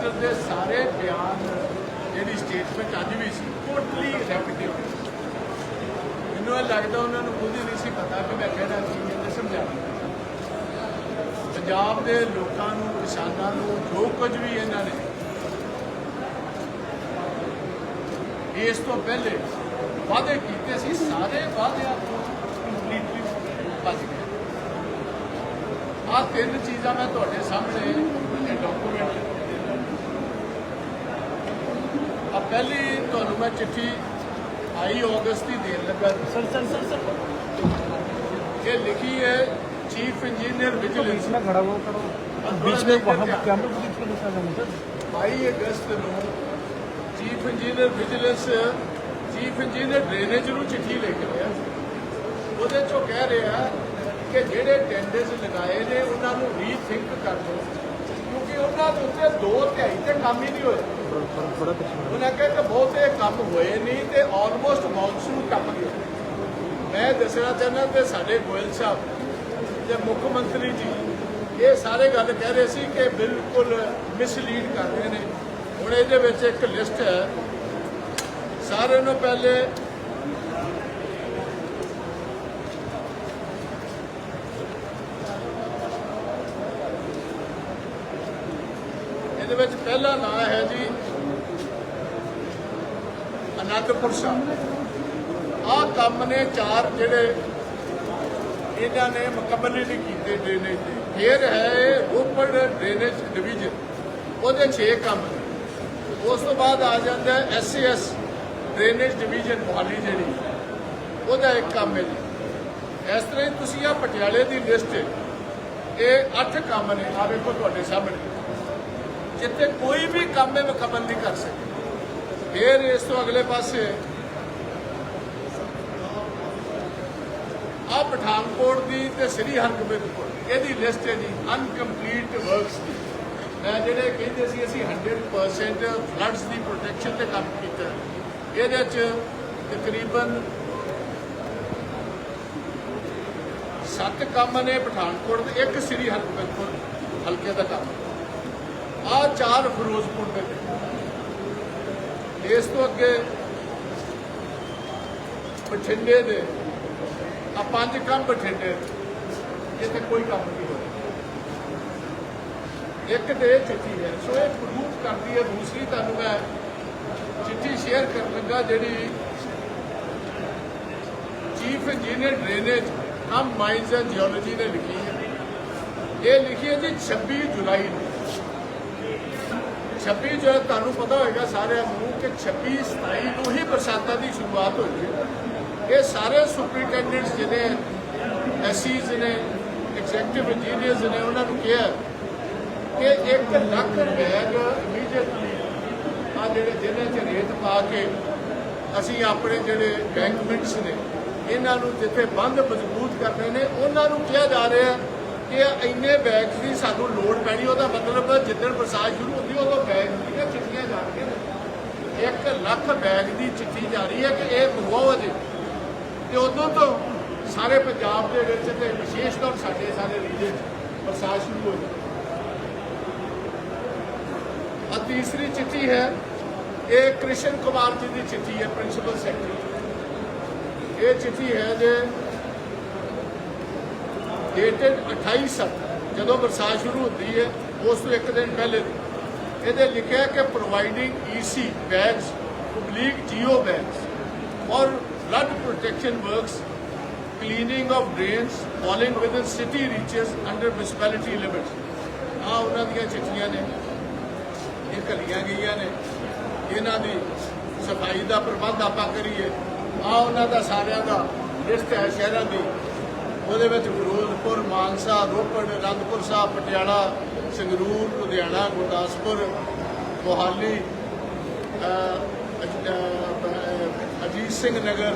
Minister ਦੇ ਸਾਰੇ ਬਿਆਨ ਜਿਹੜੀ ਸਟੇਟਮੈਂਟ ਅੱਜ ਵੀ ਸੀ ਟੋਟਲੀ ਰੈਪੀਟਿਵ ਮੈਨੂੰ ਇਹ ਲੱਗਦਾ ਉਹਨਾਂ ਨੂੰ ਖੁਦ ਹੀ ਨਹੀਂ ਸੀ ਪਤਾ ਕਿ ਮੈਂ ਕਹਿਣਾ ਕੀ ਤੇ ਸਮਝਾਉਣਾ। ਪੰਜਾਬ ਦੇ ਲੋਕਾਂ ਨੂੰ, ਕਿਸਾਨਾਂ ਨੂੰ, ਜੋ ਕੁਝ ਵੀ ਇਹਨਾਂ ਨੇ, ਇਸ ਤੋਂ ਪਹਿਲੇ ਵਾਅਦੇ ਕੀਤੇ ਸੀ, ਸਾਰੇ ਵਾਅਦਿਆਂ ਤੋਂ ਕੰਪਲੀਟਲੀ ਭੱਜ ਗਏ। ਆਹ ਤਿੰਨ ਚੀਜ਼ਾਂ ਮੈਂ ਤੁਹਾਡੇ ਸਾਹਮਣੇ ਇਹ ਡਾਕੂਮੈਂਟ ਆ ਪਹਿਲੀ ਤੁਹਾਨੂੰ ਮੈਂ ਚਿੱਠੀ ਆਈ ਅਗਸਤ ਦੀ ਦੇਣ ਲੱਗਾ सर सर सर सर ਇਹ ਲਿਖੀ ਹੈ ਚੀਫ ਇੰਜੀਨੀਅਰ ਵਿਜੀਲੈਂਸ इतना खड़ा हुआ करो बीच में वहाँ कैमरे को बीच में घुसा देना सर 22 ਅਗਸਤ ਨੂੰ chief engineer vigilance chief engineer drainage ਨੂੰ ਚਿੱਠੀ ਲਿਖ ਰਿਹਾ ਉਹਦੇ ਚੋਂ ਕਹਿ ਰਿਹਾ ਕਿ ਜਿਹੜੇ ਟੈਂਡਰਸ ਲਗਾਏ ਨੇ ਉਹਨਾਂ ਨੂੰ ਰੀਥਿੰਕ ਕਰ ਲਓ ਕਿਉਂਕਿ ਉਹਨਾਂ ਦੇ ਉੱਤੇ ਦੋ ਤਿਹਾਈ ਤੇ ਕੰਮ ਹੀ ਨਹੀਂ ਹੋਏ। ਉਹਨਾਂ ਕਹਿੰਦੇ ਕਿ ਬਹੁਤੇ ਕੰਮ ਹੋਏ ਨਹੀਂ ਤੇ ਆਲਮੋਸਟ ਮੌਨਸੂਨ ਟੱਪ ਗਿਆ ਮੈਂ ਦੱਸਣਾ ਚਾਹੁੰਦਾ ਕਿ ਸਾਡੇ ਗੋਇਲ ਸਾਹਿਬ ਤੇ ਮੁੱਖ ਮੰਤਰੀ ਜੀ ਇਹ ਸਾਰੇ ਗੱਲ ਕਹਿ ਰਹੇ ਸੀ ਕਿ ਬਿਲਕੁਲ ਮਿਸਲੀਡ ਕਰ ਰਹੇ ਨੇ। ਹੁਣ ਇਹਦੇ ਵਿੱਚ ਇੱਕ ਲਿਸਟ ਹੈ। ਸਾਰਿਆਂ ਨੂੰ ਪਹਿਲੇ ਪਹਿਲਾ ਨਾਂ ਹੈ ਜੀ ਅਨੰਦਪੁਰ ਸਾਹਿਬ। ਆਹ ਕੰਮ ਨੇ ਚਾਰ ਜਿਹੜੇ ਇਹਨਾਂ ਨੇ ਮੁਕੰਮਲ ਹੀ ਨਹੀਂ ਕੀਤੇ ਡਰੇਨੇਜ ਦੇ। ਫਿਰ ਹੈ ਰੋਪੜ ਡਰੇਨੇਜ ਡਿਵੀਜ਼ਨ। ਉਹਦੇ 6 ਕੰਮ ਨੇ। ਉਸ ਤੋਂ ਬਾਅਦ ਆ ਜਾਂਦਾ ਐਸਸੀਐਸ ਡਰੇਨੇਜ ਡਿਵੀਜ਼ਨ ਮੋਹਾਲੀ ਜਿਹੜੀ। ਉਹਦਾ ਇੱਕ ਕੰਮ ਹੈ ਜੀ। ਇਸ ਤਰ੍ਹਾਂ ਹੀ ਤੁਸੀਂ ਆ ਪਟਿਆਲੇ ਦੀ ਲਿਸਟ ਇਹ 8 ਕੰਮ ਨੇ। ਆ ਵੇਖੋ ਤੁਹਾਡੇ ਸਾਹਮਣੇ। ਜਿੱਥੇ ਕੋਈ ਵੀ ਕੰਮ ਇਹ ਮੁਕੰਮਲ ਨਹੀਂ ਕਰ ਸਕੇ ਫਿਰ ਇਸ ਤੋਂ ਅਗਲੇ ਪਾਸੇ ਆ ਪਠਾਨਕੋਟ ਦੀ ਤੇ ਸ੍ਰੀ ਹਰਗੋਬਿੰਦਪੁਰ ਇਹਦੀ ਲਿਸਟ ਹੈ ਜੀ ਅਨਕੰਪਲੀਟ ਵਰਕਸ ਦੀ। ਮੈਂ ਜਿਹੜੇ ਕਹਿੰਦੇ ਸੀ, ਅਸੀਂ 100% ਫਲੱਡਸ ਦੀ ਪ੍ਰੋਟੈਕਸ਼ਨ ਤੇ ਕੰਮ ਕੀਤਾ। ਇਹਦੇ ਚ ਤਕਰੀਬਨ ਸੱਤ ਕੰਮ ਨੇ ਪਠਾਨਕੋਟ ਦੇ, ਇੱਕ ਸ੍ਰੀ ਹਰਗੋਬਿੰਦਪੁਰ ਹਲਕੇ ਦਾ ਕੰਮ। ਆ ਚਾਰ ਫਿਰੋਜ਼ਪੁਰ ਦੇ ਨੇ। ਇਸ ਤੋਂ ਅੱਗੇ ਬਠਿੰਡੇ ਦੇ, ਆ ਪੰਜ ਕੰਮ ਬਠਿੰਡੇ ਦੇ। ਇੱਥੇ ਕੋਈ ਕੰਮ ਨਹੀਂ ਹੋਇਆ ਇੱਕ ਤੇ ਇਹ ਚਿੱਠੀ ਹੈ, ਸੋ ਇਹ ਪ੍ਰੂਫ ਕਰਦੀ ਹੈ, ਦੂਸਰੀ ਤੁਹਾਨੂੰ ਮੈਂ ਚਿੱਠੀ ਸ਼ੇਅਰ ਕਰਨ ਲੱਗਾ, ਜਿਹੜੀ ਚੀਫ ਇੰਜੀਨੀਅਰ ਡਰੇਨੇਜ ਹਮ ਮਾਈਨਸ ਐਂਡ ਜੀਓਲੋਜੀ ਨੇ ਲਿਖੀ ਹੈ ਇਹ ਲਿਖੀ ਹੈ ਜੀ 26 ਜੁਲਾਈ ਨੂੰ 26 ਜੋ ਹੈ, ਤੁਹਾਨੂੰ ਪਤਾ ਹੋਏਗਾ ਸਾਰਿਆਂ ਨੂੰ ਕਿ 26 27 ਨੂੰ ਹੀ ਬਰਸਾਤਾਂ ਦੀ ਸ਼ੁਰੂਆਤ ਹੋਈ ਹੈ। ਇਹ ਸਾਰੇ ਸੁਪਰੀਟੈਂਡੈਂਟਸ ਜਿਹਨੇ ਐਸਸੀਜ਼ ਨੇ, ਐਗਜ਼ੈਕਟਿਵ ਇੰਜੀਨੀਅਰਸ ਨੇ, ਉਹਨਾਂ ਨੂੰ ਕਿਹਾ ਕਿ 1 ਲੱਖ ਬੈਗ ਇਮੀਡੀਏਟਲੀ ਆ ਜਿਹੜੇ ਜਿਹਨਾਂ 'ਚ ਰੇਤ ਪਾ ਕੇ ਅਸੀਂ ਆਪਣੇ ਜਿਹੜੇ ਬੈਂਕਮੈਂਟਸ ਨੇ, ਇਹਨਾਂ ਨੂੰ ਜਿੱਥੇ ਬੰਦ ਮਜ਼ਬੂਤ ਕਰਨੇ ਨੇ, ਉਹਨਾਂ ਨੂੰ ਕਿਹਾ ਜਾ ਰਿਹਾ ਕਿ ਇੰਨੇ ਬੈਗ ਦੀ ਸਾਨੂੰ ਲੋੜ ਪੈਣੀ, ਉਹਦਾ ਮਤਲਬ ਜਿੱਦਣ ਬਰਸਾਤ ਸ਼ੁਰੂ ਹੁੰਦੀ, ਉਦੋਂ ਬੈਗ ਦੀਆਂ ਚਿੱਠੀਆਂ ਜਾਣਗੇ ਨੇ 1 ਲੱਖ ਬੈਗ ਦੀ ਚਿੱਠੀ ਜਾ ਰਹੀ ਹੈ ਕਿ ਇਹ ਮੰਗਵਾਓ ਅਜੇ ਤੇ ਉਦੋਂ ਤੋਂ ਸਾਰੇ ਪੰਜਾਬ ਦੇ ਵਿੱਚ ਤੇ ਵਿਸ਼ੇਸ਼ ਤੌਰ ਸਾਡੇ ਸਾਰੇ ਰੀਜਨ 'ਚ ਬਰਸਾਤ ਸ਼ੁਰੂ ਹੋ ਗਈ ਆ ਤੀਸਰੀ ਚਿੱਠੀ ਹੈ, ਇਹ ਕ੍ਰਿਸ਼ਨ ਕੁਮਾਰ ਜੀ ਦੀ ਚਿੱਠੀ ਹੈ ਪ੍ਰਿੰਸੀਪਲ ਸੈਕਟਰੀ ਇਹ ਚਿੱਠੀ ਹੈ ਜੇ ਡੇਟਡ 28 ਸੱਤ, ਜਦੋਂ ਬਰਸਾਤ ਸ਼ੁਰੂ ਹੁੰਦੀ ਹੈ, ਉਸ ਤੋਂ ਇੱਕ ਦਿਨ ਪਹਿਲੇ ਇਹਦੇ ਲਿਖਿਆ ਕਿ providing EC bags public geo bags ਔਰ flood protection works, cleaning of drains falling within city reaches under municipality limits ਆ ਉਹਨਾਂ ਦੀਆਂ ਚਿੱਠੀਆਂ ਨੇ। ਇਹ ਕਲੀਆਂ ਗਈਆਂ ਨੇ। ਇਹਨਾਂ ਦੀ ਸਫ਼ਾਈ ਦਾ ਪ੍ਰਬੰਧ ਆਪਾਂ ਕਰੀਏ। ਆ ਉਹਨਾਂ ਦਾ ਸਾਰਿਆਂ ਦਾ ਲਿਸਟ ਹੈ ਸ਼ਹਿਰਾਂ ਦੀ। ਉਹਦੇ ਵਿੱਚ ਫਿਰੋਜ਼ਪੁਰ, ਮਾਨਸਾ, ਰੋਪੜ, ਅਨੰਦਪੁਰ ਸਾਹਿਬ, ਪਟਿਆਲਾ, ਸੰਗਰੂਰ, ਲੁਧਿਆਣਾ, ਗੁਰਦਾਸਪੁਰ, ਮੋਹਾਲੀ ਅਜੀਤ ਸਿੰਘ ਨਗਰ,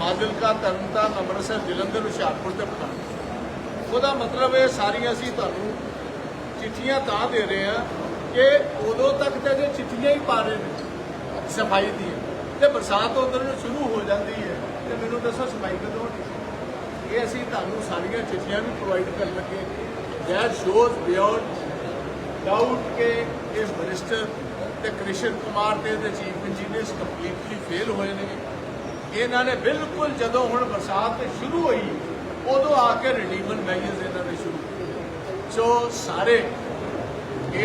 ਫਾਜ਼ਿਲਕਾ, ਤਰਨਤਾਰਨ, ਅੰਮ੍ਰਿਤਸਰ, ਜਲੰਧਰ, ਹੁਸ਼ਿਆਰਪੁਰ ਤੇ ਪਠਾਨਕੋਟ ਉਹਦਾ ਮਤਲਬ ਇਹ ਸਾਰੀਆਂ ਅਸੀਂ ਤੁਹਾਨੂੰ ਚਿੱਠੀਆਂ ਤਾਂ ਦੇ ਰਹੇ ਆ ਕਿ ਉਦੋਂ ਤੱਕ ਤਾਂ ਜੇ ਚਿੱਠੀਆਂ ਹੀ ਪਾ ਰਹੇ ਨੇ, ਸਫ਼ਾਈ ਦੀ ਤੇ ਬਰਸਾਤ ਉਧਰ ਸ਼ੁਰੂ ਹੋ ਜਾਂਦੀ ਹੈ। ਤੇ ਮੈਨੂੰ ਦੱਸੋ ਸਫ਼ਾਈ ਕਦੋਂ ਇਹ ਅਸੀਂ ਤੁਹਾਨੂੰ ਸਾਰੀਆਂ ਚਿੱਠੀਆਂ ਵੀ ਪ੍ਰੋਵਾਈਡ ਕਰਨ ਲੱਗੇ ਦੈਟ ਸ਼ੋਜ਼ ਬਿਯੋਂਡ ਡਾਊਟ ਕਿ ਇਸ ਮਿਨਿਸਟਰ ਤੇ ਕ੍ਰਿਸ਼ਨ ਕੁਮਾਰ ਤੇ ਇਹਦੇ ਚੀਫ ਇੰਜੀਨੀਅਰਸ ਕੰਪਲੀਟਲੀ ਫੇਲ ਹੋਏ ਨੇ। ਇਹਨਾਂ ਨੇ ਬਿਲਕੁਲ ਜਦੋਂ ਹੁਣ ਬਰਸਾਤ ਸ਼ੁਰੂ ਹੋਈ, ਉਦੋਂ ਆ ਕੇ ਰਿਡੀਮਨ ਮੈਜਰਸ ਇਹਨਾਂ ਨੇ ਸ਼ੁਰੂ ਕੀਤੇ। ਸੋ ਸਾਰੇ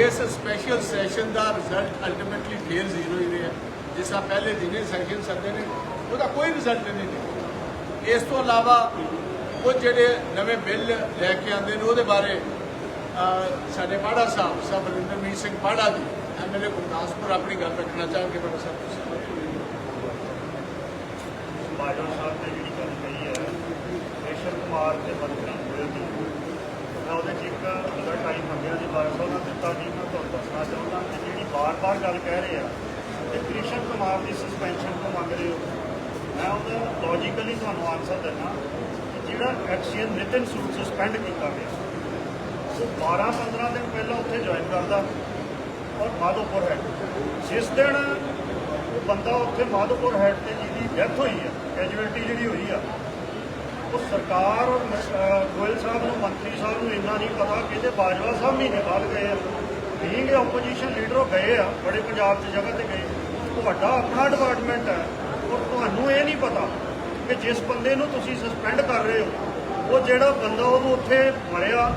ਇਸ ਸਪੈਸ਼ਲ ਸੈਸ਼ਨ ਦਾ ਰਿਜ਼ਲਟ ਅਲਟੀਮੇਟਲੀ ਫੇਲ ਜ਼ੀਰੋ ਹੀ ਰਿਹਾ। ਜਿਸ ਤਰ੍ਹਾਂ ਪਹਿਲੇ ਦਿਨੇ ਸੈਸ਼ਨ ਸੱਦੇ ਨੇ, ਉਹਦਾ ਕੋਈ ਰਿਜ਼ਲਟ ਨਹੀਂ ਨਿਕਲਿਆ ਇਸ ਤੋਂ ਇਲਾਵਾ ਉਹ ਜਿਹੜੇ ਨਵੇਂ ਬਿੱਲ ਲੈ ਕੇ ਆਉਂਦੇ ਨੇ, ਉਹਦੇ ਬਾਰੇ ਸਾਡੇ ਪਾੜਾ ਸਾਹਿਬ ਸਾਹਿਬ ਬਲਿੰਦਰਮੀਤ ਸਿੰਘ ਬਾੜਾ ਜੀ ਐਮਐਲਏ ਗੁਰਦਾਸਪੁਰ ਆਪਣੀ ਗੱਲ ਰੱਖਣਾ ਚਾਹਾਂਗੇ ਪਾੜਾ ਸਾਹਿਬ ਤੁਸੀਂ ਬਾਜਵਾ ਸਾਹਿਬ ਨੇ ਜਿਹੜੀ ਗੱਲ ਕਹੀ ਹੈ, ਕ੍ਰਿਸ਼ਨ ਕੁਮਾਰ ਤੇ ਮੰਤਰੀ ਹੋਏ ਦੀ। ਮੈਂ ਉਹਦੇ 'ਚ ਇੱਕ ਉਹਦਾ ਟਾਈਮ ਮੰਗਿਆ ਜੀ ਬਾਜਵਾ ਸਾਹਿਬ ਨੇ ਦਿੱਤਾ ਜੀ ਮੈਂ ਤੁਹਾਨੂੰ ਦੱਸਣਾ ਚਾਹੁੰਦਾ ਕਿ ਜਿਹੜੀ ਬਾਰ-ਬਾਰ ਗੱਲ ਕਹਿ ਰਹੇ ਆ ਕਿ ਕ੍ਰਿਸ਼ਨ ਕੁਮਾਰ ਦੀ ਸਸਪੈਂਸ਼ਨ ਤੋਂ ਮੰਗ ਰਹੇ ਹੋ। ਮੈਂ ਉਹਦਾ ਲੌਜੀਕਲੀ ਤੁਹਾਨੂੰ ਆਨਸਰ ਦਿੰਦਾ। ਜਿਹੜਾ ਐਕਸੀਅਨ ਨਿਤਿਨ ਸੂਦ ਸਸਪੈਂਡ ਕੀਤਾ ਗਿਆ। ਉਹ 12-15 ਦਿਨ ਪਹਿਲਾਂ ਉੱਥੇ ਜੁਆਇਨ ਕਰਦਾ ਔਰ ਮਾਧੋਪੁਰ ਹੈ ਜਿਸ ਦਿਨ ਉਹ ਬੰਦਾ ਉੱਥੇ ਮਾਧੋਪੁਰ ਹੈਡ ਤੇ ਜਿਹਦੀ ਡੈਥ ਹੋਈ ਆ ਕੈਜੂਅਲਟੀ ਜਿਹੜੀ ਹੋਈ ਆ, ਉਹ ਸਰਕਾਰ ਔਰ ਗੋਇਲ ਸਾਹਿਬ ਨੂੰ, ਮੰਤਰੀ ਸਾਹਿਬ ਨੂੰ ਇੰਨਾ ਨਹੀਂ ਪਤਾ ਕਹਿੰਦੇ ਬਾਜਵਾ ਸਾਹਿਬ ਮਹੀਨੇ ਬਾਅਦ ਗਏ ਆ। ਬੀਂਗ ਆਪੋਜੀਸ਼ਨ ਲੀਡਰ ਉਹ ਗਏ ਆ, ਬੜੇ ਪੰਜਾਬ 'ਚ ਜਗ੍ਹਾ ਤੇ ਗਏ। ਤੁਹਾਡਾ ਆਪਣਾ ਡਿਪਾਰਟਮੈਂਟ ਹੈ ਔਰ ਤੁਹਾਨੂੰ ਇਹ ਨਹੀਂ ਪਤਾ ਕਿ ਜਿਸ ਬੰਦੇ ਨੂੰ ਤੁਸੀਂ ਸਸਪੈਂਡ ਕਰ ਰਹੇ ਹੋ, ਉਹ ਜਿਹੜਾ ਬੰਦਾ ਉਹਨੂੰ ਉੱਥੇ ਮਰਿਆ,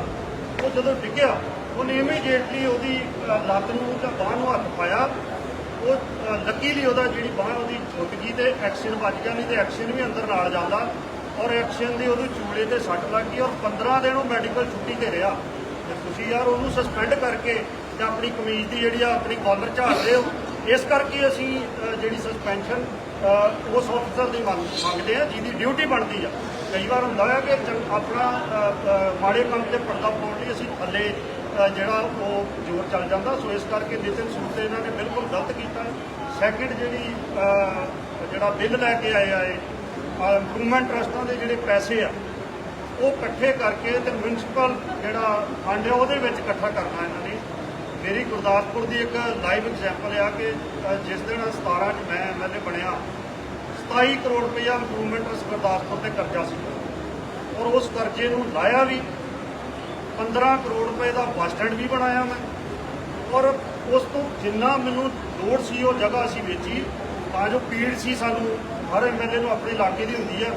ਉਹ ਜਦੋਂ ਡਿੱਗਿਆ, ਉਹਨੇ ਇਮੀਡੀਏਟਲੀ ਉਹਦੀ ਲੱਤ ਨੂੰ ਜਾਂ ਬਾਹ ਨੂੰ ਹੱਥ ਪਾਇਆ, ਉਹ ਲੱਕੀਲੀ ਉਹਦਾ ਜਿਹੜੀ ਬਾਹ ਉਹਦੀ ਝੁਕ ਗਈ ਤੇ ਐਕਸ਼ਨ ਵੱਜ ਗਿਆ, ਨਹੀਂ ਤੇ ਐਕਸ਼ਨ ਵੀ ਅੰਦਰ ਨਾਲ ਜਾਂਦਾ ਔਰ ਐਕਸ਼ਨ ਦੀ ਉਹਦੇ ਚੂਲੇ ਤੇ ਸੱਟ ਲੱਗ ਗਈ ਔਰ 15 ਦਿਨ ਉਹ ਮੈਡੀਕਲ ਛੁੱਟੀ ਤੇ ਰਿਹਾ। ਤੇ ਤੁਸੀਂ ਯਾਰ ਉਹਨੂੰ ਸਸਪੈਂਡ ਕਰਕੇ ਜਾਂ ਆਪਣੀ ਕਮੀਜ਼ ਦੀ ਜਿਹੜੀ ਆ, ਆਪਣੀ ਕਾਲਰ ਝਾੜ ਰਹੇ ਹੋ, ਇਸ ਕਰਕੇ ਅਸੀਂ ਜਿਹੜੀ ਸਸਪੈਂਸ਼ਨ ਉਸ ਅਫਸਰ ਦੀ ਮੰਗ ਮੰਗਦੇ ਆ, ਜਿਹਦੀ ਡਿਊਟੀ ਬਣਦੀ ਆ। ਕਈ ਵਾਰ ਹੁੰਦਾ ਹੈ ਕਿ ਆਪਣਾ ਮਾੜੇ ਕੰਮ ਤੇ ਪਰਦਾ ਪਾਉਣ ਲਈ ਅਸੀਂ ਥੱਲੇ ਜਿਹੜਾ ਉਹ ਜ਼ੋਰ ਚੱਲ ਜਾਂਦਾ, ਸੋ ਇਸ ਕਰਕੇ ਨਿਤਿਨ ਸੂਦ ਇਹਨਾਂ ਨੇ ਬਿਲਕੁਲ ਗਲਤ ਕੀਤਾ। ਸੈਕਿੰਡ ਜਿਹੜੀ ਜਿਹੜਾ ਬਿੱਲ ਲੈ ਕੇ ਆਏ ਆਏ ਇੰਪਰੂਵਮੈਂਟ ਟਰਸਟਾਂ ਦੇ ਜਿਹੜੇ ਪੈਸੇ ਆ, ਉਹ ਇਕੱਠੇ ਕਰਕੇ ਤੇ ਮਿਊਨਿਸਪਲ ਜਿਹੜਾ ਫੰਡ ਆ, ਉਹਦੇ ਵਿੱਚ ਇਕੱਠਾ ਕਰਨਾ ਇਹਨਾਂ ਮੇਰੀ ਗੁਰਦਾਸਪੁਰ ਦੀ ਇੱਕ ਲਾਈਵ ਐਗਜ਼ਾਮਪਲ ਆ ਕਿ ਜਿਸ ਦਿਨ 17 ਚ ਮੈਂ ਐਮਐਲਏ ਬਣਿਆ 27 ਕਰੋੜ ਰੁਪਇਆ ਇੰਪਰੂਵਮੈਂਟ ਗੁਰਦਾਸਪੁਰ ਤੇ ਕਰਜ਼ਾ ਸੀ। ਔਰ ਉਸ ਕਰਜ਼ੇ ਨੂੰ ਲਾਇਆ ਵੀ 15 ਕਰੋੜ ਰੁਪਏ ਦਾ ਬੱਸ ਸਟੈਂਡ ਵੀ ਬਣਾਇਆ ਮੈਂ। ਔਰ ਉਸ ਤੋਂ ਜਿੰਨਾ ਮੈਨੂੰ ਲੋੜ ਸੀ, ਉਹ ਜਗ੍ਹਾ ਅਸੀਂ ਵੇਚੀ, ਤਾਂ ਜੋ ਪੀੜ ਸੀ ਸਾਨੂੰ, ਹਰ ਐਮਐਲਏ ਨੂੰ ਆਪਣੇ ਇਲਾਕੇ ਦੀ ਹੁੰਦੀ ਆ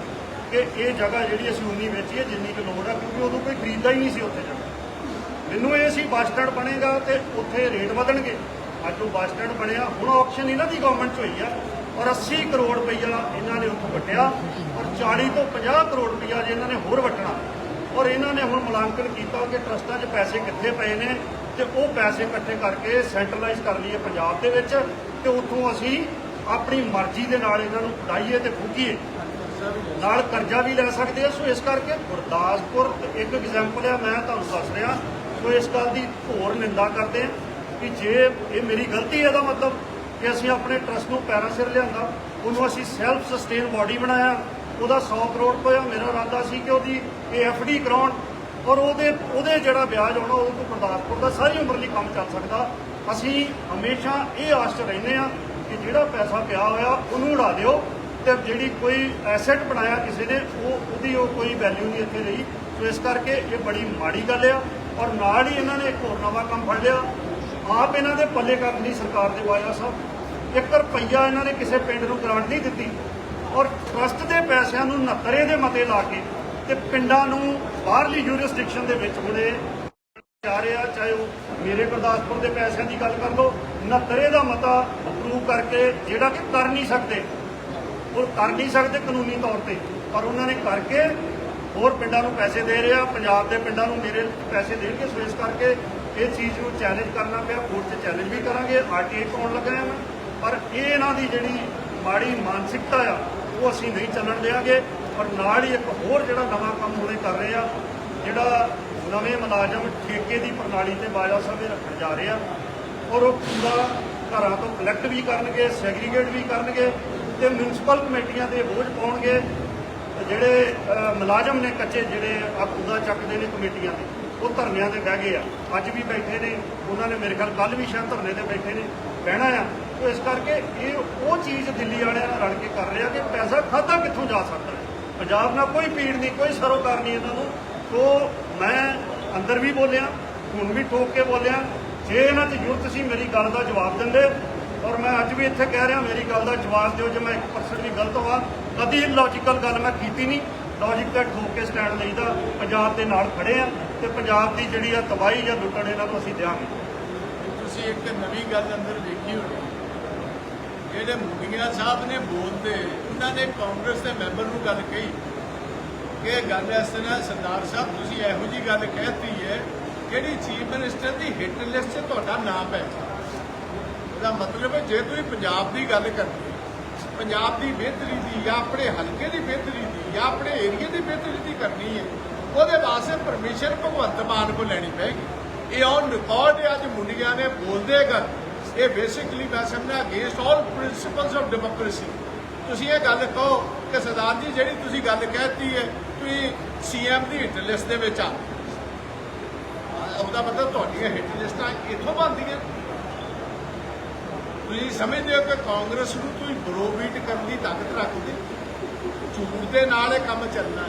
ਕਿ ਇਹ ਜਗ੍ਹਾ ਜਿਹੜੀ ਅਸੀਂ ਉਨੀ ਵੇਚੀ ਹੈ, ਜਿੰਨੀ ਕੁ ਲੋੜ ਆ ਕਿਉਂਕਿ ਉਦੋਂ ਕੋਈ ਖਰੀਦਦਾ ਹੀ ਨਹੀਂ ਸੀ ਉੱਥੇ ਜਗ੍ਹਾ ਮੈਨੂੰ ਇਹ ਸੀ ਬੱਸ ਸਟੈਂਡ ਬਣੇਗਾ ਤੇ ਉੱਥੇ ਰੇਟ ਵਧਣਗੇ। ਅੱਜ ਉਹ ਬੱਸ ਸਟੈਂਡ ਬਣਿਆ, ਹੁਣ ਆਪਸ਼ਨ ਇਹਨਾਂ ਦੀ ਗਵਰਨਮੈਂਟ 'ਚ ਹੋਈ ਆ ਔਰ 80 ਕਰੋੜ ਰੁਪਈਆ ਇਹਨਾਂ ਨੇ ਉੱਥੋਂ ਵਟਿਆ ਔਰ 40 ਤੋਂ 50 ਕਰੋੜ ਰੁਪਈਆ ਜੇ ਇਹਨਾਂ ਨੇ ਹੋਰ ਵਟਣਾ। ਔਰ ਇਹਨਾਂ ਨੇ ਹੁਣ ਮੁਲਾਂਕਣ ਕੀਤਾ ਕਿ ਟਰਸਟਾਂ 'ਚ ਪੈਸੇ ਕਿੱਥੇ ਪਏ ਨੇ ਤੇ ਉਹ ਪੈਸੇ ਇਕੱਠੇ ਕਰਕੇ ਸੈਂਟਰਲਾਈਜ਼ ਕਰ ਲਈਏ ਪੰਜਾਬ ਦੇ ਵਿੱਚ ਤੇ ਉੱਥੋਂ ਅਸੀਂ ਆਪਣੀ ਮਰਜ਼ੀ ਦੇ ਨਾਲ ਇਹਨਾਂ ਨੂੰ ਕਢਾਈਏ ਤੇ ਫੂਕੀਏ। ਨਾਲ ਕਰਜ਼ਾ ਵੀ ਲੈ ਸਕਦੇ ਆ, ਸੋ ਇਸ ਕਰਕੇ ਗੁਰਦਾਸਪੁਰ ਇੱਕ ਐਗਜ਼ਾਮਪਲ ਆ, ਮੈਂ ਤੁਹਾਨੂੰ ਦੱਸ ਰਿਹਾ। ਸੋ ਇਸ ਗੱਲ ਦੀ ਹੋਰ ਨਿੰਦਾ ਕਰਦੇ ਹਾਂ ਕਿ ਜੇ ਇਹ ਮੇਰੀ ਗਲਤੀ ਹੈ, ਇਹਦਾ ਮਤਲਬ ਕਿ ਅਸੀਂ ਆਪਣੇ ਟਰਸਟ ਨੂੰ ਪੈਰਾਂ ਸਿਰ ਲਿਆਂਦਾ, ਉਹਨੂੰ ਅਸੀਂ ਸੈਲਫ ਸਸਟੇਨ ਬਾਡੀ ਬਣਾਇਆ, ਉਹਦਾ 100 ਕਰੋੜ ਰੁਪਇਆ ਮੇਰਾ ਇਰਾਦਾ ਸੀ ਕਿ ਉਹਦੀ ਇਹ ਐਫਡੀ ਕਰਾਉਣ ਔਰ ਉਹਦੇ ਉਹਦੇ ਜਿਹੜਾ ਵਿਆਜ ਆਉਣਾ, ਉਹ ਤੋਂ ਗੁਰਦਾਸਪੁਰ ਦਾ ਸਾਰੀ ਉਮਰ ਲਈ ਕੰਮ ਚੱਲ ਸਕਦਾ। ਅਸੀਂ ਹਮੇਸ਼ਾ ਇਹ ਆਸ 'ਚ ਰਹਿੰਦੇ ਆ ਕਿ ਜਿਹੜਾ ਪੈਸਾ ਪਿਆ ਹੋਇਆ, ਉਹਨੂੰ ਉਡਾ ਦਿਓ ਤੇ ਜਿਹੜੀ ਕੋਈ ਐਸੈਟ ਬਣਾਇਆ ਕਿਸੇ ਨੇ, ਉਹ, ਉਹਦੀ ਉਹ ਕੋਈ ਵੈਲਿਊ ਨਹੀਂ ਇੱਥੇ ਰਹੀ। ਸੋ ਇਸ ਕਰਕੇ ਇਹ ਬੜੀ ਮਾੜੀ ਗੱਲ ਆ। ਔਰ ਨਾਲ ਹੀ ਇਹਨਾਂ ਨੇ ਇੱਕ ਹੋਰ ਨਵਾਂ ਕੰਮ ਫੜ ਲਿਆ। ਆਪ ਇਹਨਾਂ ਦੇ ਪੱਲੇ ਕੱਖ ਨਹੀਂ ਸਰਕਾਰ ਦੇ ਵਾਇਆ ਸਾਹਿਬ ਇੱਕ ਰੁਪਈਆ ਇਹਨਾਂ ਨੇ ਕਿਸੇ ਪਿੰਡ ਨੂੰ ਗ੍ਰਾਂਟ ਨਹੀਂ ਦਿੱਤੀ। ਔਰ ਟਰਸਟ ਦੇ ਪੈਸਿਆਂ ਨੂੰ 69 ਦੇ ਮਤੇ ਲਾ ਕੇ ਤੇ ਪਿੰਡਾਂ ਨੂੰ ਬਾਹਰਲੀ ਜੂਰਿਸਡਿਕਸ਼ਨ ਦੇ ਵਿੱਚ ਹੁਣੇ ਜਾ ਰਿਹਾ, ਚਾਹੇ ਉਹ ਮੇਰੇ ਗੁਰਦਾਸਪੁਰ ਦੇ ਪੈਸਿਆਂ ਦੀ ਗੱਲ ਕਰ ਲਓ 69 ਦਾ ਮਤਾ ਅਪਰੂਵ ਕਰਕੇ ਜਿਹੜਾ ਕਿ ਕਰ ਨਹੀਂ ਸਕਦੇ। ਉਹ ਕਰ ਨਹੀਂ ਸਕਦੇ ਕਾਨੂੰਨੀ ਤੌਰ ਤੇ। ਪਰ ਉਹਨਾਂ ਨੇ ਕਰਕੇ ਹੋਰ ਪਿੰਡਾਂ ਨੂੰ ਪੈਸੇ ਦੇ ਰਿਹਾ, ਪੰਜਾਬ ਦੇ ਪਿੰਡਾਂ ਨੂੰ ਮੇਰੇ ਪੈਸੇ ਦੇਣਗੇ ਸੋ ਇਸ ਕਰਕੇ ਇਹ ਚੀਜ਼ ਨੂੰ ਚੈਲੰਜ ਕਰਨਾ ਪਿਆ ਕੋਰਟ 'ਚ ਚੈਲੰਜ ਵੀ ਕਰਾਂਗੇ ਆਰਟੀਆਈ ਪਾਉਣ ਲੱਗਾ ਹਾਂ ਮੈਂ। ਪਰ ਇਹ ਇਹਨਾਂ ਦੀ ਜਿਹੜੀ ਮਾੜੀ ਮਾਨਸਿਕਤਾ ਆ, ਉਹ ਅਸੀਂ ਨਹੀਂ ਚੱਲਣ ਦੇਵਾਂਗੇ ਔਰ ਨਾਲ ਹੀ ਇੱਕ ਹੋਰ ਜਿਹੜਾ ਨਵਾਂ ਕੰਮ ਹੁਣੇ ਕਰ ਰਹੇ ਆ, ਜਿਹੜਾ ਨਵੇਂ ਮੁਲਾਜ਼ਮ ਠੇਕੇ ਦੀ ਪ੍ਰਣਾਲੀ ਤੇ ਬਾਜਾ ਸਾਹਿਬ ਇਹ ਰੱਖਣ ਜਾ ਰਹੇ ਆ, ਔਰ ਉਹ ਪੂਰਾ ਘਰਾਂ ਤੋਂ ਕਲੈਕਟ ਵੀ ਕਰਨਗੇ ਸੈਗਰੀਗੇਟ ਵੀ ਕਰਨਗੇ ਤੇ ਮਿਊਨਿਸਪਲ ਕਮੇਟੀਆਂ ਦੇ ਬੋਝ ਪਾਉਣਗੇ। ਜਿਹੜੇ ਮੁਲਾਜ਼ਮ ਨੇ ਕੱਚੇ ਜਿਹੜੇ ਆ ਕੂੜਾ ਚੱਕਦੇ ਨੇ ਕਮੇਟੀਆਂ ਦੇ, ਉਹ ਧਰਨਿਆਂ ਤੇ ਬਹਿ ਗਏ ਆ। ਅੱਜ ਵੀ ਬੈਠੇ ਨੇ, ਉਹਨਾਂ ਨੇ ਮੇਰੇ ਖਿਆਲ ਕੱਲ ਵੀ ਸ਼ਾਇਦ ਧਰਨੇ ਤੇ ਬੈਠੇ ਨੇ, ਬਹਿਣਾ ਆ। ਤੇ ਇਸ ਕਰਕੇ ਇਹ ਉਹ ਚੀਜ਼ ਦਿੱਲੀ ਵਾਲਿਆਂ ਨਾਲ ਰਲ ਕੇ ਕਰ ਰਿਹਾ ਕਿ ਪੈਸਾ ਖਾਦਾ ਕਿੱਥੋਂ ਜਾ ਸਕਦਾ ਹੈ। ਪੰਜਾਬ ਨਾਲ ਕੋਈ ਪੀੜ ਨਹੀਂ, ਕੋਈ ਸਰੋਕਾਰ ਨਹੀਂ ਇਹਨਾਂ ਨੂੰ। ਸੋ ਮੈਂ ਅੰਦਰ ਵੀ ਬੋਲਿਆ, ਹੁਣ ਵੀ ਠੋਕ ਕੇ ਬੋਲਿਆ, ਜੇ ਇਹਨਾਂ 'ਚ ਜ਼ਰੂਰਤ ਸੀ, ਮੇਰੀ ਗੱਲ ਦਾ ਜਵਾਬ ਦਿੰਦੇ। ਔਰ ਮੈਂ ਅੱਜ ਵੀ ਇੱਥੇ ਕਹਿ ਰਿਹਾ, ਮੇਰੀ ਗੱਲ ਦਾ ਜਵਾਬ ਦਿਓ ਜੇ ਮੈਂ 1% ਵੀ ਗਲਤ ਹੋਵਾਂ। ਕਦੀ ਲੌਜੀਕਲ ਗੱਲ ਮੈਂ ਕੀਤੀ ਨਹੀਂ। ਲੌਜੀਕ ਤੇ ਠੋਕ ਕੇ ਸਟੈਂਡ ਲਈਦਾ, ਪੰਜਾਬ ਦੇ ਨਾਲ ਖੜੇ ਆ ਤੇ ਪੰਜਾਬ ਦੀ ਜਿਹੜੀ ਆ ਤਬਾਹੀ ਜਾਂ ਲੁੱਟਣ ਇਹਨਾਂ ਨੂੰ ਅਸੀਂ ਦਿਆਂਗੇ। ਤੁਸੀਂ ਇੱਕ ਨਵੀਂ ਗੱਲ ਅੰਦਰ ਵੇਖੀ ਹੋਣੀ। ਜਿਹੜੇ ਮੁੰਡੀਆਂ ਸਾਹਿਬ ਨੇ ਬੋਲਦੇ, ਉਹਨਾਂ ਨੇ ਕਾਂਗਰਸ ਦੇ ਮੈਂਬਰ ਨੂੰ ਗੱਲ ਕਹੀ। ਕਿ ਇਹ ਗੱਲ ਇਸ ਤਰ੍ਹਾਂ, ਸਰਦਾਰ ਸਾਹਿਬ, ਤੁਸੀਂ ਇਹੋ ਜੀ ਗੱਲ ਕਹਿਤੀ ਹੈ, ਜਿਹੜੀ ਚੀਫ ਮਿਨਿਸਟਰ ਦੀ ਹਿੱਟ ਲਿਸਟ 'ਚ ਤੁਹਾਡਾ ਨਾਮ ਹੈ। ਉਹਦਾ ਮਤਲਬ ਹੈ, ਜੇ ਤੁਸੀਂ ਪੰਜਾਬ ਦੀ ਗੱਲ ਕਰਦੇ ਪੰਜਾਬ ਦੀ ਬਿਹਤਰੀ ਦੀ ਜਾਂ ਆਪਣੇ ਹਲਕੇ ਦੀ ਬਿਹਤਰੀ ਦੀ ਜਾਂ ਆਪਣੇ ਏਰੀਆ ਦੀ ਬਿਹਤਰੀ ਦੀ ਕਰਨੀ ਹੈ, ਉਹਦੇ ਵਾਸਤੇ ਪਰਮਿਸ਼ਨ ਭਗਵੰਤ ਮਾਨ ਕੋ ਲੈਣੀ ਪੈਗੀ ਇਹ ਔਨ ਰਿਕਾਰਡ ਅੱਜ ਮੁੰਡੀਆਂ ਨੇ ਬੋਲਦੇ ਗੱਲ। ਇਹ ਬੇਸਿਕਲੀ ਮੈਂ ਸਮਝਣਾ against all principles of democracy ਤੁਸੀਂ ਇਹ ਗੱਲ ਕਹੋ ਕਿ ਸਰਦਾਰ ਜੀ, ਜਿਹੜੀ ਤੁਸੀਂ ਗੱਲ ਕਹਿਤੀ ਹੈ, ਤੁਸੀਂ ਸੀਐਮ ਦੀ ਹਿੱਟ ਲਿਸਟ ਦੇ ਵਿੱਚ ਆ। ਉਹਦਾ ਮਤਲਬ ਤੁਹਾਡੀਆਂ ਹਿੱਟ ਲਿਸਟਾਂ ਇੱਥੋਂ ਬਣਦੀਆਂ। ਤੁਸੀਂ ਸਮਝਦੇ ਹੋ ਕਿ ਕਾਂਗਰਸ ਨੂੰ ਤੁਸੀਂ ਬਰੋਬੀਟ ਕਰਨ ਦੀ ਤਾਕਤ ਰੱਖਦੇ ਝੂਠ ਦੇ ਨਾਲ ਇਹ ਕੰਮ ਚੱਲਣਾ।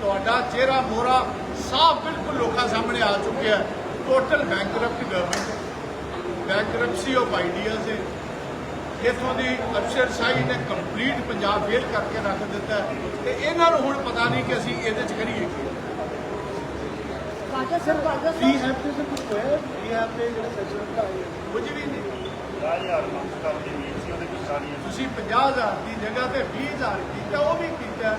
ਤੁਹਾਡਾ ਚਿਹਰਾ ਮੋਹਰਾ ਸਾਫ਼ ਬਿਲਕੁਲ ਲੋਕਾਂ ਸਾਹਮਣੇ ਆ ਚੁੱਕਿਆ ਹੈ। Total bankrupt government bankruptcy of ideas ਹੈ। ਇੱਥੋਂ ਦੀ ਅਫਸਰਸ਼ਾਹੀ ਨੇ ਕੰਪਲੀਟ ਪੰਜਾਬ ਫੇਲ ਕਰਕੇ ਰੱਖ ਦਿੱਤਾ ਤੇ ਇਹਨਾਂ ਨੂੰ ਹੁਣ ਪਤਾ ਨਹੀਂ ਕਿ ਅਸੀਂ ਇਹਦੇ 'ਚ ਕਰੀਏ ਕੀ। ਬਾਜਾ ਸਰ ਬਾਜਾ ਫ੍ਰੀ ਹੈਪ ਤੇ ਸਰ ਕੁਝ ਹੋਇਆ? ਹੈਪ ਤੇ ਜਿਹੜੇ ਸੈਸ਼ਨ ਦਾ ਕੁਝ ਵੀ ਨਹੀਂ। 50000 ਮੰਗ ਕਰਦੀ ਨਹੀਂ ਸੀ ਉਹਦੇ ਵਿੱਚ ਸਾਰੀਆਂ ਤੁਸੀਂ 50000 ਦੀ ਜਗ੍ਹਾ ਤੇ 20000 ਕੀਤਾ, ਉਹ ਵੀ ਕੀਤਾ।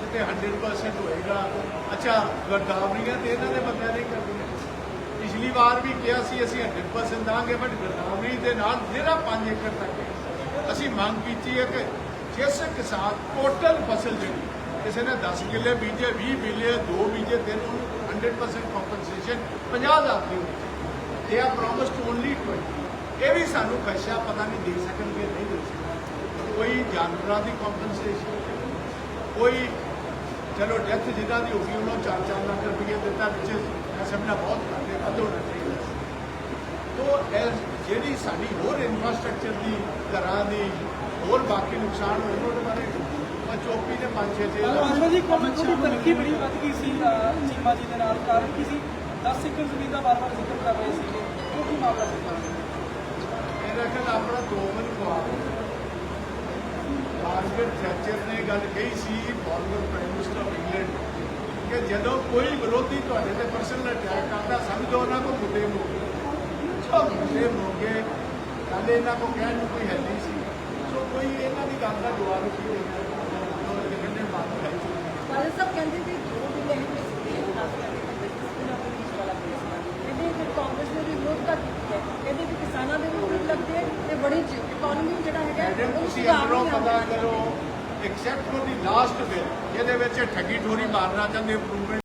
ਜਿੱਤੇ 100% ਹੋਏਗਾ। ਅੱਛਾ, ਗਰਦਾਵਰੀਆਂ ਤੇ ਇਹਨਾਂ ਦੇ ਬੰਦਿਆਂ ਨੇ ਕਰਦੀਆਂ ਪਿਛਲੀ ਵਾਰ ਵੀ ਕਿਹਾ ਸੀ, ਅਸੀਂ 100% ਦਾਂਗੇ ਬਟ ਗਰਦਾਵਰੀ ਦੇ ਨਾਲ ਜਿਹੜਾ 5 ਏਕੜ ਤੱਕ ਅਸੀਂ ਮੰਗ ਕੀਤੀ ਹੈ ਕਿ ਜਿਸ ਕਿਸਾਨ ਟੋਟਲ ਫਸਲ ਜਿਹੜੀ, ਕਿਸੇ ਨੇ 10 ਕਿੱਲੇ ਬੀਜੇ 20 ਬੀਜੇ 2 ਬੀਜੇ ਤੇ ਉਹਨੂੰ 100% ਕੰਪਨਸੇਸ਼ਨ 50000 ਦੀ ਹੋਣੀ ਚਾਹੀਦੀ ਦੇ ਆਰ ਪ੍ਰੋਮਿਸਡ ਓਨਲੀ 20 ਇਹ ਵੀ ਸਾਨੂੰ ਖਸ਼ਾ ਪਤਾ ਨਹੀਂ ਦੇ ਸਕਣਗੇ ਨਹੀਂ ਦੇ ਸਕਣਗੇ ਕੋਈ ਜਾਨਵਰਾਂ ਦੀ ਕੰਪਨਸੇਸ਼ਨ ਕੋਈ ਚਲੋ ਡੈਥ ਜਿਹਨਾਂ ਦੀ ਹੋ ਗਈ ਉਹਨਾਂ ਨੂੰ 4-4 ਲੱਖ ਰੁਪਏ ਦਿੱਤਾ ਵਿੱਚ ਸਮਝਣਾ ਬਹੁਤ ਘੱਟ ਹੈ ਵੱਧ ਹੋਣਾ ਚਾਹੀਦਾ। ਤੋ ਇਹ ਜਿਹੜੀ ਸਾਡੀ ਹੋਰ ਇਨਫਰਾਸਟ੍ਰਕਚਰ ਦੀ ਘਰਾਂ ਦੀ ਹੋਰ ਬਾਕੀ ਨੁਕਸਾਨ ਹੋਏ ਉਹਦੇ ਬਾਰੇ ਚੋਪੀ ਨੇ 5-6 ਛੇ ਲੱਖ ਜੀ ਕੋਈ ਤਲਖੀ ਬੜੀ ਵੱਧ ਗਈ ਸੀ ਚੀਮਾ ਜੀ ਦੇ ਨਾਲ ਕਾਰਨ ਕੀ ਸੀ? 10 ਏਕੜ ਜ਼ਮੀਨ ਦਾ ਵਾਰ-ਵਾਰ ਜ਼ਿਕਰ ਕਰ ਰਹੇ ਸੀ ਉਹ ਕੀ ਮਾਮਲਾ ਸੀ? ਮੇਰਾ ਖਿਆਲ ਆਪਣਾ ਦੋ ਮਿੰਟ ਖਵਾ ਮਾਰਗਰਟ ਥੈਚਰ ਨੇ ਗੱਲ ਕਹੀ ਸੀ former prime minister of England ਕਿ ਜਦੋਂ ਕੋਈ ਵਿਰੋਧੀ ਤੁਹਾਡੇ ਤੇ ਪਰਸਨਲ ਅਟੈਕ ਕਰਦਾ, ਸਮਝੋ ਉਹਨਾਂ ਕੋ ਮੁੱਦੇ ਮੋਗੇ। ਸੋ ਮੁੱਦੇ ਮੋਗੇ ਕੱਲ ਇਹਨਾਂ ਕੋ ਕਹਿਣ ਨੂੰ ਕੋਈ ਹੈ ਨਹੀਂ ਸੀ। ਸੋ ਕੋਈ ਇਹਨਾਂ ਦੀ ਗੱਲ ਦਾ ਜਵਾਬ ਕੀ ਦੇਣਾ ਕਹਿੰਦੇ ਬਾਤ ਹੈ। ਬਾਜਾ ਸਾਹਿਬ ਕਹਿੰਦੇ ਕਿ ਜੋ ਵੀ ਨਹੀਂ ਮਿਲਦੇ ਕਾਂਗਰਸ ਨੇ ਵਿਰੋਧ ਕਰ ਦਿੱਤੀ ਹੈ। ਇਹਦੇ ਕਿਸਾਨਾਂ ਦੇ ਲੱਗਦੇ ਤੇ ਬੜੀ ਇਕਨੋਮੀ ਜਿਹੜਾ ਹੈਗਾ ਮੈਡਮ ਉਹਨੂੰ ਤੁਸੀਂ ਅੰਦਰੋਂ ਪਤਾ। ਕਰੋ except for the last bill ਜਿਹਦੇ ਵਿੱਚ ਠੱਗੀ ਠੋਰੀ ਮਾਰਨਾ ਚਾਹੁੰਦੇ ਇੰਪਰੂਵਮੈਂਟ